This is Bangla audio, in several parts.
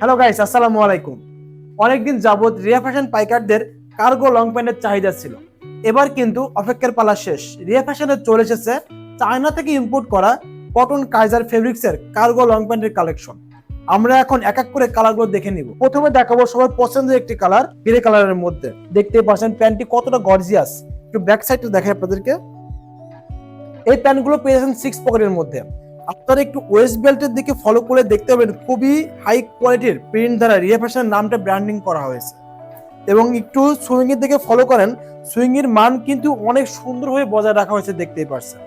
হ্যালো গাইস আসসালামু আলাইকুম। অনেকদিন যাবত রিয়া ফ্যাশন পাইকারদের কার্গো লং প্যান্টের চাহিদা ছিল। এবার কিন্তু অপেক্ষার পালা শেষ। রিয়া ফ্যাশনে চলে এসেছে চায়না থেকে ইম্পোর্ট করা কটন কাইজার ফেব্রিক্সের কার্গো লং প্যান্টের কালেকশন আমরা এখন এক এক করে কালারগুলো দেখে নিব। প্রথমে দেখাবো সবার পছন্দের একটি কালার গ্রে কালারের মধ্যে। দেখতে পাচ্ছেন প্যান্টটি কতটা গর্জিয়াস একটু ব্যাক সাইডটা দেখাই আপনাদেরকে। এই প্যান্টগুলো পেয়ে যাচ্ছেন সিক্স পকেটের মধ্যে। আপনারা একটু ওয়েস্ট বেল্টের দিকে ফলো করে দেখতে পাবেন, খুবই হাই কোয়ালিটির প্রিন্ট দ্বারা রিয়া ফ্যাশনের নামটা ব্র্যান্ডিং করা হয়েছে। এবং একটু সুইং এর দিকে ফলো করেন সুইং এর মান কিন্তু অনেক সুন্দরভাবে বজায় রাখা হয়েছে দেখতেই পারছেন।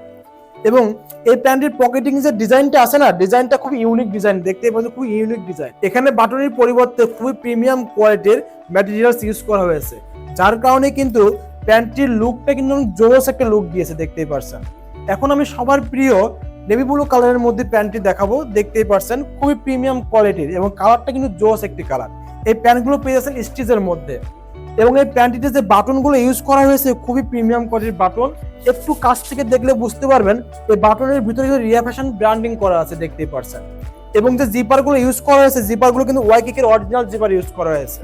এবং এই প্যান্টের পকেটিং যে ডিজাইনটা আছে না ডিজাইনটা খুব ইউনিক ডিজাইন দেখতেই পাচ্ছেন খুব ইউনিক ডিজাইন এখানে বাটনের পরিবর্তে খুবই প্রিমিয়াম কোয়ালিটির ম্যাটেরিয়ালস ইউজ করা হয়েছে। যার কারণে কিন্তু প্যান্টটির লুকটা কিন্তু জোরস একটা লুক দিয়েছে, দেখতেই পারছেন। এখন আমি সবার প্রিয় নেভি ব্লু কালারের মধ্যে প্যান্টটি দেখাবো। দেখতেই পারছেন খুবই প্রিমিয়াম কোয়ালিটির এবং কালারটা কিন্তু জোস একটি কালার এই প্যান্টগুলো পেয়ে যাচ্ছেন স্টিচের মধ্যে। এবং এই প্যান্টটিতে যে বাটনগুলো ইউজ করা হয়েছে, খুবই প্রিমিয়াম কোয়ালিটির বাটন। একটু কাছ থেকে দেখলে বুঝতে পারবেন, এই বাটনের ভিতরে কিন্তু রিয়া ব্র্যান্ডিং করা আছে, দেখতেই পারছেন এবং যে জিপারগুলো ইউজ করা হয়েছে জিপারগুলো কিন্তু ওয়াইকিকের অরিজিনাল জিপার ইউজ করা হয়েছে।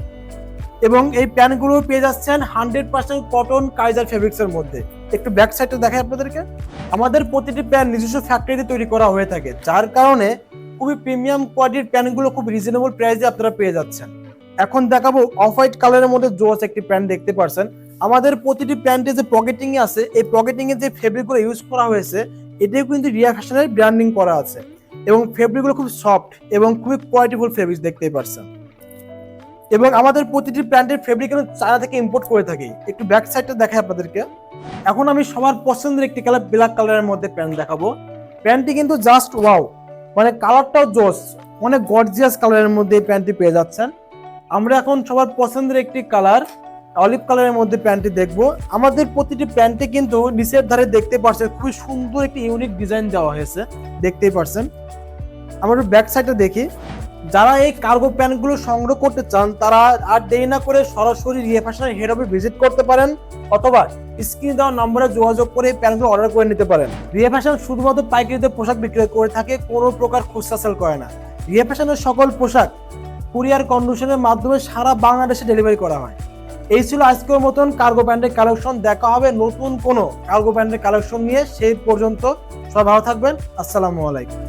এবং এই প্যান্টগুলো পেয়ে যাচ্ছেন হান্ড্রেড পার্সেন্ট কটন কাইজার ফেব্রিক্সের মধ্যে। একটু ব্যাক সাইডটা দেখাই আপনাদেরকে। আমাদের প্রতিটি প্যান্ট নিজস্ব ফ্যাক্টরিতে তৈরি করা হয়ে থাকে, যার কারণে খুবই প্রিমিয়াম কোয়ালিটির প্যান্টগুলো খুব রিজনেবল প্রাইসে আপনারা পেয়ে যাচ্ছেন। এখন দেখাবো অফ হোয়াইট কালারের মধ্যে জোস একটি প্যান্ট দেখতে পারছেন। আমাদের প্রতিটি প্যান্টে যে পকেটিং আছে, এই পকেটিং এ যে ফেব্রিকগুলো ইউজ করা হয়েছে, এটাও কিন্তু রিয়া ফ্যাশনের ব্র্যান্ডিং করা আছে। এবং ফেব্রিকগুলো খুব সফট এবং খুবই কোয়ালিটিফুল ফেব্রিক দেখতেই পারছেন। এবং আমাদের প্রতিটি প্যান্টের ফেব্রিক কিন্তু চায়না থেকে ইম্পোর্ট করে থাকি। একটু ব্যাক সাইডটা দেখাই আপনাদেরকে। এখন আমি সবার পছন্দের একটি কালার ব্ল্যাক কালারের মধ্যে প্যান্ট দেখাবো। প্যান্টটি কিন্তু জাস্ট ওয়াও মানে কালারটাও জোস অনেক গর্জিয়াস কালারের মধ্যে এই প্যান্টটি পেয়ে যাচ্ছেন। আমরা এখন সবার পছন্দের একটি কালার অলিভ কালারের মধ্যে প্যান্টটি দেখব। আমাদের প্রতিটি প্যান্টে কিন্তু নিচের ধারে দেখতে পাচ্ছেন, খুবই সুন্দর একটি ইউনিক ডিজাইন দেওয়া হয়েছে। দেখতেই পারছেন আমরা ব্যাক সাইডটা দেখি। যারা এই কার্গো প্যান্টগুলো সংগ্রহ করতে চান, তারা আর দেরি না করে সরাসরি রিয়া হেড অফিস ভিজিট করতে পারেন অথবা স্ক্রিনে দেওয়া নম্বরে যোগাযোগ করে প্যান্টগুলো অর্ডার করে নিতে পারেন। রিয়া ফ্যাশন শুধুমাত্র পাইকারিতে পোশাক বিক্রয় করে থাকে, কোনো প্রকার খুচরা সেল করে না। রিয়া সকল পোশাক কুরিয়ার কন্ডিশনের মাধ্যমে সারা বাংলাদেশে ডেলিভারি করা হয়। এই ছিল আজকের মতন কার্গো প্যান্টের কালেকশন দেখা হবে নতুন কোনো কার্গো প্যান্টের কালেকশন নিয়ে। সেই পর্যন্ত সবাই ভালো থাকবেন। আসসালামু আলাইকুম।